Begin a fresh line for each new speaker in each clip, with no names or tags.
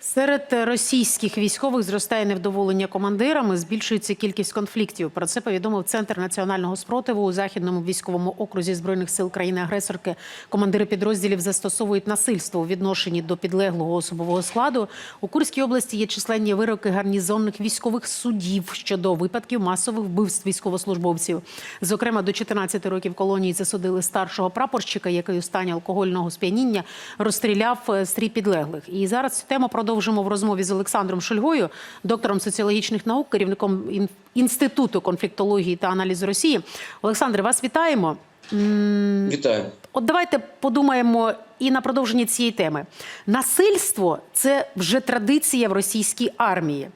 Серед російських військових зростає невдоволення командирами, збільшується кількість конфліктів. Про це повідомив Центр національного спротиву у західному військовому окрузі збройних сил країни-агресорки. Командири підрозділів застосовують насильство у відношенні до підлеглого особового складу. У Курській області є численні вироки гарнізонних військових судів щодо випадків масових вбивств військовослужбовців. Зокрема, до 14 років колонії засудили старшого прапорщика, який у стані алкогольного сп'яніння розстріляв е, стрій підлеглих. І зараз цю тему продовжимо в розмові з Олександром Шульгою, доктором соціологічних наук, керівником ін- інституту конфліктології та аналізу Росії. Олександре, вас вітаємо.
Вітаю.
От давайте подумаємо і на продовження цієї теми. Насильство це вже традиція в російській армії.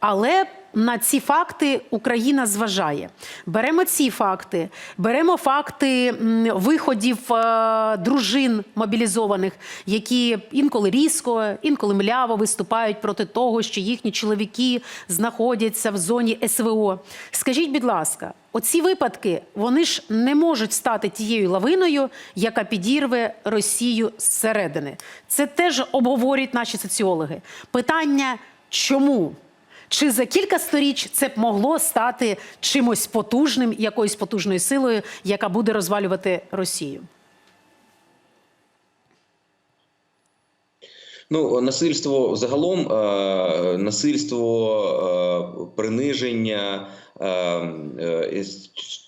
Але на ці факти Україна зважає. Беремо ці факти, беремо факти виходів е, дружин мобілізованих, які інколи різко, інколи мляво виступають проти того, що їхні чоловіки знаходяться в зоні СВО. Скажіть, будь ласка, оці випадки вони ж не можуть стати тією лавиною, яка підірве Росію зсередини. Це теж обговорюють наші соціологи. Питання чому? Чи за кілька сторіч це б могло стати чимось потужним, якоюсь потужною силою, яка буде розвалювати Росію?
Ну, насильство загалом, е, насильство, е, приниження,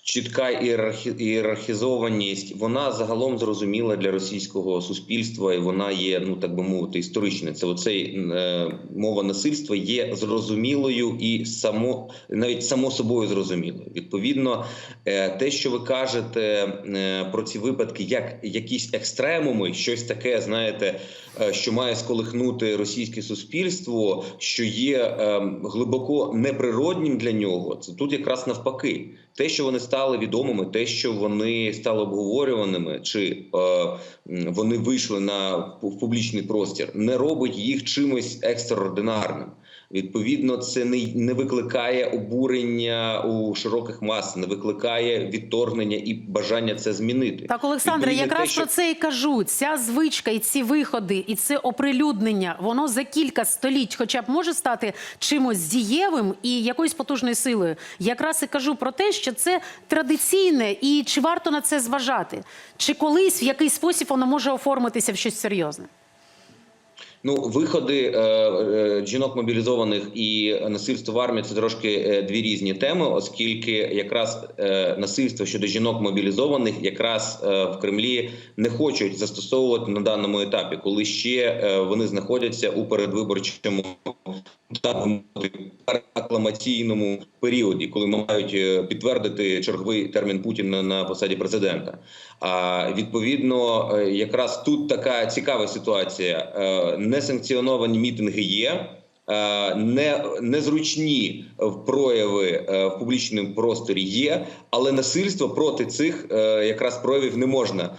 чітка ієрархі, ієрархізованість, вона загалом зрозуміла для російського суспільства, і вона є, ну так би мовити, історичною. Це оцей е, мова насильства є зрозумілою і само навіть само собою зрозумілою. Відповідно, е, те, що ви кажете е, про ці випадки, як якісь екстремуми, щось таке, знаєте, е, що має сколихнути російське суспільство, що є е, глибоко неприроднім для нього. Це тут якраз навпаки. Те, що вони стали відомими, те, що вони стали обговорюваними, чи е, вони вийшли на в публічний простір, не робить їх чимось екстраординарним. Відповідно, це не, не викликає обурення у широких мас, не викликає відторгнення і бажання це змінити.
Так, Олександре,
Відповідно,
якраз
те, що-
про це і кажу. Ця звичка і ці виходи, і це оприлюднення, воно за кілька століть, хоча б може стати чимось дієвим і якоюсь потужною силою. Якраз і кажу про те, що це традиційне, і чи варто на це зважати? Чи колись в якийсь спосіб воно може оформитися в щось серйозне?
Ну, виходи е, е, жінок мобілізованих і насильство в армії це трошки е, дві різні теми, оскільки якраз е, насильство щодо жінок мобілізованих якраз е, в Кремлі не хочуть застосовувати на даному етапі, коли ще е, вони знаходяться у передвиборчому так акламаційному періоді, коли мають е, підтвердити черговий термін Путіна на посаді президента. А відповідно, е, якраз тут така цікава ситуація: Е, несанкціоновані мітинги є. е, Не незручні прояви е, в публічному просторі є, але насильство проти цих е, якраз проявів не можна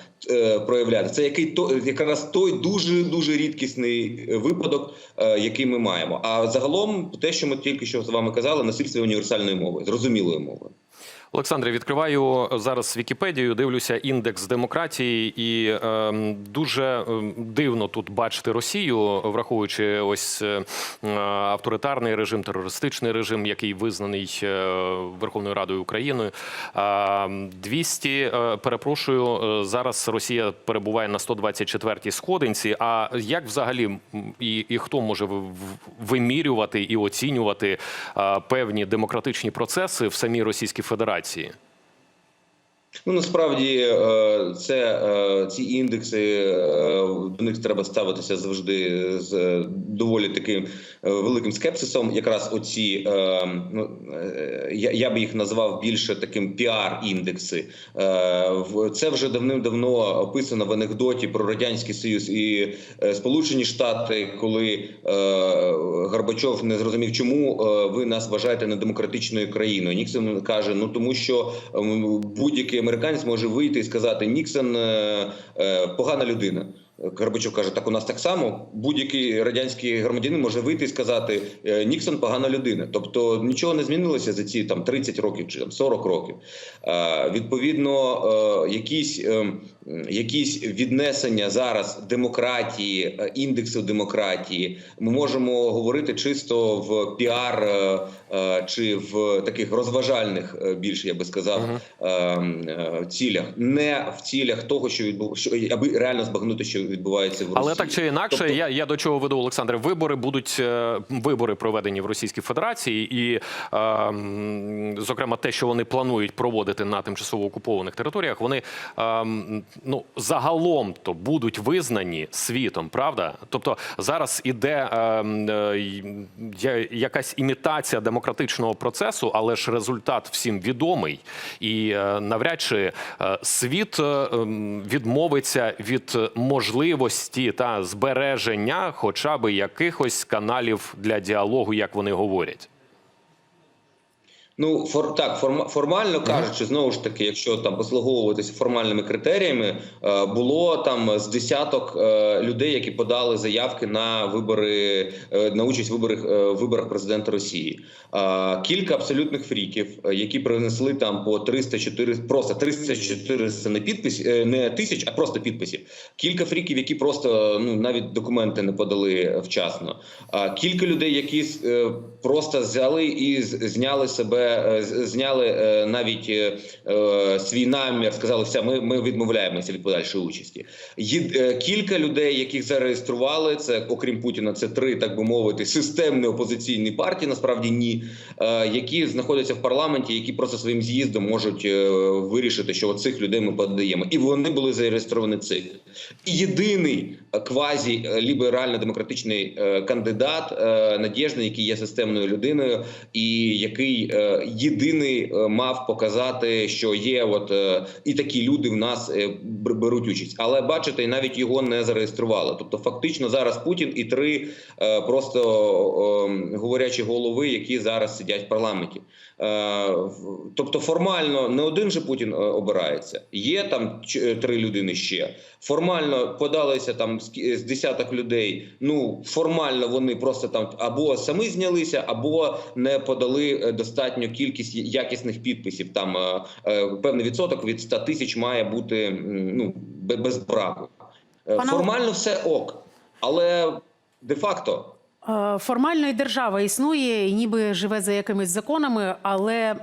проявляти. Це який то якраз той дуже дуже рідкісний випадок, який ми маємо. А загалом, те, що ми тільки що з вами казали, насильство універсальною мовою, зрозумілою мовою.
Олександре, відкриваю зараз Вікіпедію, дивлюся індекс демократії, і ем, дуже ем, дивно тут бачити Росію, враховуючи ось е, авторитарний режим, терористичний режим, який визнаний е, Верховною Радою України. А, 200, е, перепрошую, е, зараз Росія перебуває на 124-й сходинці. А як взагалі і, і хто може вимірювати і оцінювати е, певні демократичні процеси в самій Російській Федерації? міграції.
Ну насправді е, це е, ці індекси е, до них треба ставитися завжди з доволі таким великим скепсисом. Якраз оці ну я, би їх назвав більше таким піар-індекси. Це вже давним-давно описано в анекдоті про радянський союз і Сполучені Штати, коли Горбачов не зрозумів, чому ви нас вважаєте недемократичною країною. Ніксон каже: ну тому що будь-який американець може вийти і сказати Ніксон е, е, погана людина. Горбачов каже, так у нас так само. Будь-який радянський громадянин може вийти і сказати е, Ніксон погана людина. Тобто нічого не змінилося за ці там 30 років чи там 40 років. Відповідно, е, якісь, е, якісь віднесення зараз демократії, індексу демократії, ми можемо говорити чисто в піар чи в таких розважальних більше я би сказав е, цілях, не в цілях того, що відбув, що аби реально збагнути, що відбувається в Росії.
Але так чи інакше,
Тобто-
я, я до чого веду, Олександр. Вибори будуть е, вибори проведені в Російській Федерації, і е, зокрема те, що вони планують проводити на тимчасово окупованих територіях, вони е, ну загалом то будуть визнані світом, правда? Тобто зараз іде е, е, якась імітація демократичного процесу, але ж результат всім відомий, і е, навряд чи е, світ е, відмовиться від можливості та збереження, хоча б якихось каналів для діалогу, як вони говорять.
Ну, фор, так, форма, формально кажучи, знову ж таки, якщо там послуговуватися формальними критеріями, е, було там з десяток е, людей, які подали заявки на вибори е, на участь в виборах, е, виборах президента Росії. Е, кілька абсолютних фріків, які принесли там по 300-400, просто 300-400 не підпис, е, не тисяч, а просто підписів. Кілька фріків, які просто ну навіть документи не подали вчасно. Кілька людей, які е, просто взяли і зняли себе, е, зняли е, навіть е, свій намір, сказали, все, ми, ми відмовляємося від подальшої участі. Кілька людей, яких зареєстрували. Це окрім Путіна, це три, так би мовити, системні опозиційні партії. Насправді ні, які знаходяться в парламенті, які просто своїм з'їздом можуть вирішити, що цих людей ми подаємо, і вони були зареєстровані цих. І єдиний квазі ліберально-демократичний е, кандидат Надєжний, який є системною людиною, і який єдиний е, мав показати, що є, от е, і такі люди в нас е, беруть участь. Але бачите, навіть його не зареєстрували. Тобто, фактично, зараз Путін і три просто е, говорячі голови, які зараз сидять в парламенті. Тобто, формально не один же Путін обирається. Є там три людини ще. Формально подалися там з десяток людей. Ну формально вони просто там або самі знялися, або не подали е, достатню кількість якісних підписів. Там е, е, певний відсоток від 100 тисяч має бути ну бе- без браку. Е, Формально все ок, але де-факто.
Е, Формально і держава існує і ніби живе за якимись законами, але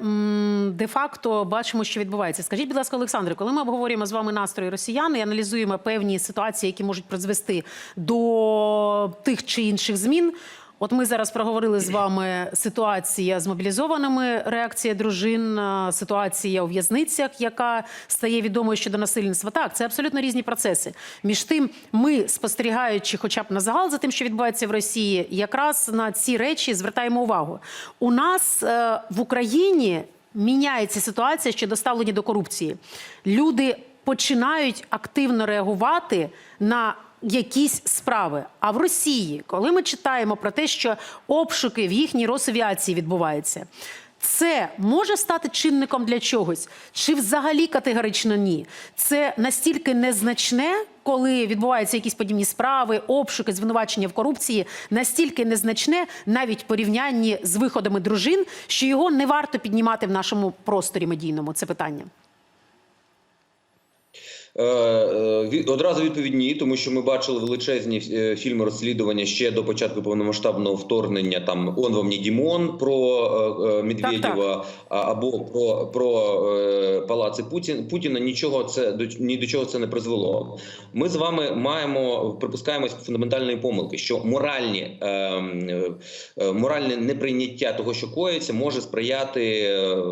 де-факто бачимо, що відбувається. Скажіть, будь ласка, Олександре, коли ми обговорюємо з вами настрої росіян і аналізуємо певні ситуації, які можуть призвести до тих чи інших змін. От ми зараз проговорили з вами ситуація з мобілізованими, реакція дружин, е, ситуація у в'язницях, яка стає відомою щодо насильництва. Так, це абсолютно різні процеси. Між тим, ми спостерігаючи, хоча б на загал за тим, що відбувається в Росії, якраз на ці речі звертаємо увагу. У нас е, в Україні міняється ситуація щодо ставлення до корупції. Люди починають активно реагувати на якісь справи. А в Росії, коли ми читаємо про те, що обшуки в їхній Росавіації відбуваються, це може стати чинником для чогось? Чи взагалі категорично ні? Це настільки незначне, коли відбуваються якісь подібні справи, обшуки, звинувачення в корупції, настільки незначне навіть в порівнянні з виходами дружин, що його не варто піднімати в нашому просторі медійному. Це питання.
Е, е, Одразу відповідь ні, тому що ми бачили величезні е, фільми розслідування ще до початку повномасштабного вторгнення. Там он вам не Дімон про Медведєва або про, про палаци Путін Путіна. Нічого це до ні до чого це не призвело. Ми з вами маємо припускаємось фундаментальної помилки, що моральні моральне неприйняття того, що коїться, може сприяти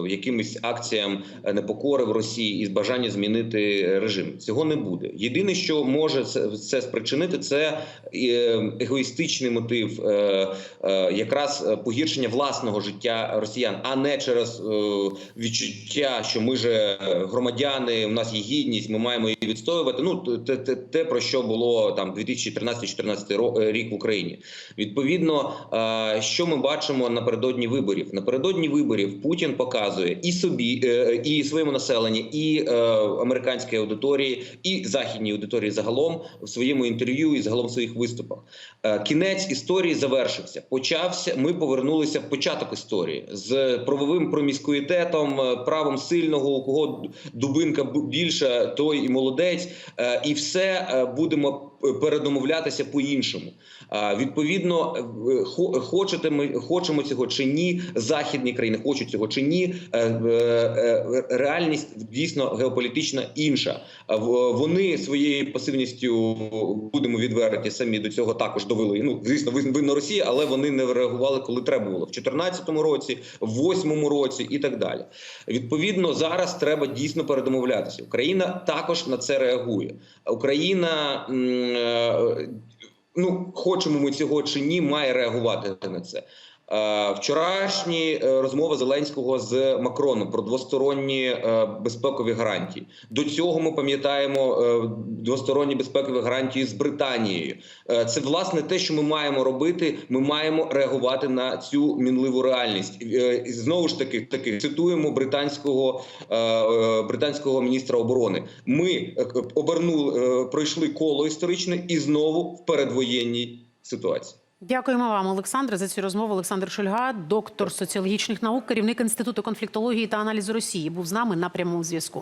якимось акціям непокори в Росії і бажання змінити режим. Цього не буде. Єдине, що може це, спричинити, це е, егоїстичний мотив, е, е, якраз погіршення власного життя росіян, а не через відчуття, що ми же громадяни, у нас є гідність, ми маємо її відстоювати. Ну те, те, те про що було там 2013-2014 ро- е, рік в Україні. Відповідно, що ми бачимо напередодні виборів? Напередодні виборів Путін показує і собі, і своєму населенню, і американській аудиторії. Аудиторії і західній аудиторії загалом в своєму інтерв'ю і загалом в своїх виступах. Е, Кінець історії завершився. Почався. Ми повернулися в початок історії з правовим проміскуїтетом, е, правом сильного, у кого дубинка більша, той і молодець, Е, і все будемо передомовлятися по-іншому. А, Відповідно, е, хочете ми хочемо цього чи ні, західні країни хочуть цього чи ні. е, е, Реальність дійсно геополітична інша. Вони своєю пасивністю будемо відверті самі до цього також довели. Ну звісно, ви- винна Росія, але вони не реагували, коли треба було в 2014 році, в 2008 році і так далі. Відповідно, зараз треба дійсно передомовлятися. Україна також на це реагує. Україна ну хочемо ми цього чи ні, має реагувати на це. Е, Вчорашні е, розмови Зеленського з Макроном про двосторонні е, безпекові гарантії. До цього ми пам'ятаємо двосторонні безпекові гарантії з Британією. Це власне те, що ми маємо робити. Ми маємо реагувати на цю мінливу реальність. І Знову ж таки, таки цитуємо британського британського міністра оборони. Ми обернули, пройшли коло історичне і знову в передвоєнній ситуації.
Дякуємо вам, Олександр, за цю розмову. Олександр Шульга, доктор соціологічних наук, керівник інституту конфліктології та аналізу Росії, був з нами на прямому зв'язку.